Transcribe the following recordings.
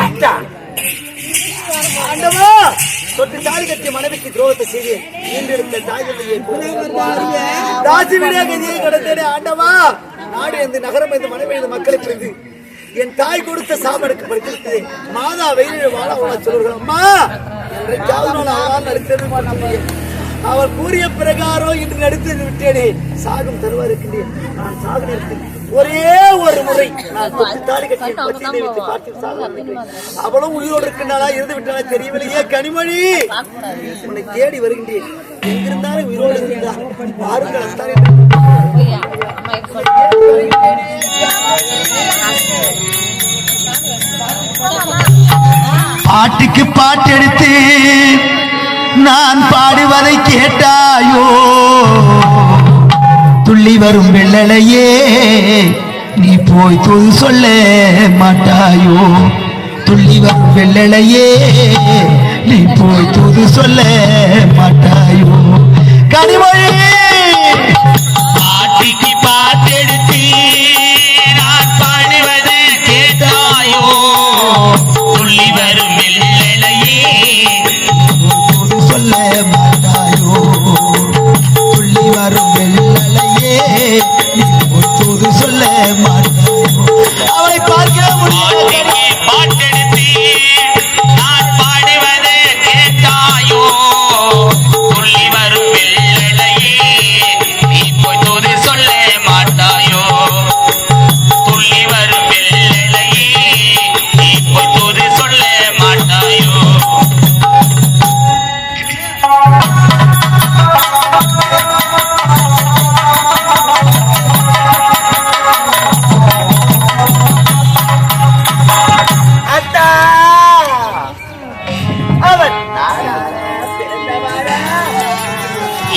அட்டா. ஆண்டவா தொட்டு தாலி கட்டிய மனைவிக்கு துரோகத்தை செய்து ஈன்றெடுத்த தாய் தந்தையை தாசி விடிய கதியை கடந்தேனே ஆண்டவா. நாடு எந்த நகரம் எந்த மனைவி எந்த மக்களை பிரிந்து என் தாய் கொடுத்த சாப்பாடுக்கு படித்திருக்கிறது மாதா வெயிலில் வாழ வாழ சொல்லுங்கள் அம்மா என்றைக்காவது நான் அவளால் நடித்தது அவர் கூறிய பிரகாரம் இன்று நடித்து விட்டேனே. சாகும் தருவார் இருக்கின்றேன். நான் சாக நேரத்தில் ஒரே ஒரு முறை நான் தாலி கட்டி பார்த்து. அவளும் உயிரோடு இருக்கின்றாளா? இருந்து விட்டாளா? தெரியவில்லையே. கனிமொழி! உன்னை தேடி வருகின்றேன். எங்கிருந்தாலும் உயிரோடு இருந்தால் பாருங்கள் பாட்டுக்கு பாட்டெடுத்து நான் பாடுவதை கேட்டாயோ? துள்ளி வரும் வெள்ளலையே நீ போய் தூது சொல்ல மாட்டாயோ? துள்ளி வரும் வெள்ளலையே நீ போய் தூது சொல்ல மாட்டாயோ? கனிமொழி! பாட்டிக்கு பாட்டெடுத்து நான் பாடுவது கேட்டாயோ? துள்ளி வரும் வெள்ளலையே தூது சொல்ல மாட்டாயோ பார்க்க முடியாது பாட்டிக்கு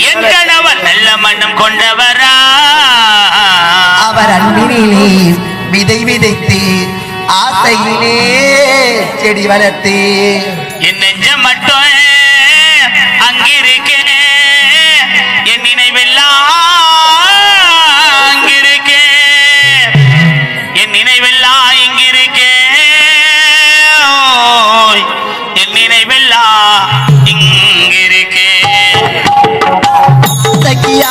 என் கணவன் நல்ல மனம் கொண்டவரா? அவர் அன்பினிலே விதை விதைத்து ஆசையிலே செடி வளர்த்து. என் நெஞ்சம் மட்டும் அங்கிருக்கேனே என் நினைவெல்லாம் அங்கிருக்கே என் நினைவெல்லாம் இங்கிருக்கே. என் நினைவெல்லாம் இங்கிருக்கே. aquí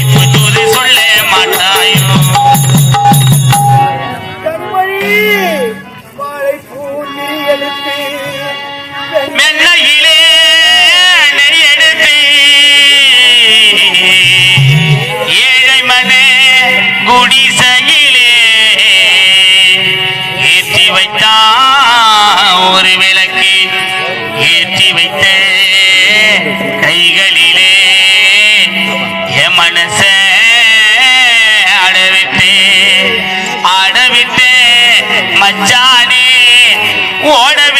நீ சொல்ல மாட்டாயோ? கண்மணி வாழை பூஞ்சி ஏழை மனே குடிசையிலே ஏற்றி ஒரு விளக்கு ஏற்றி வைத்தேன் மனச அடவிட்டு அடவிட்டு மச்சானே ஓடவி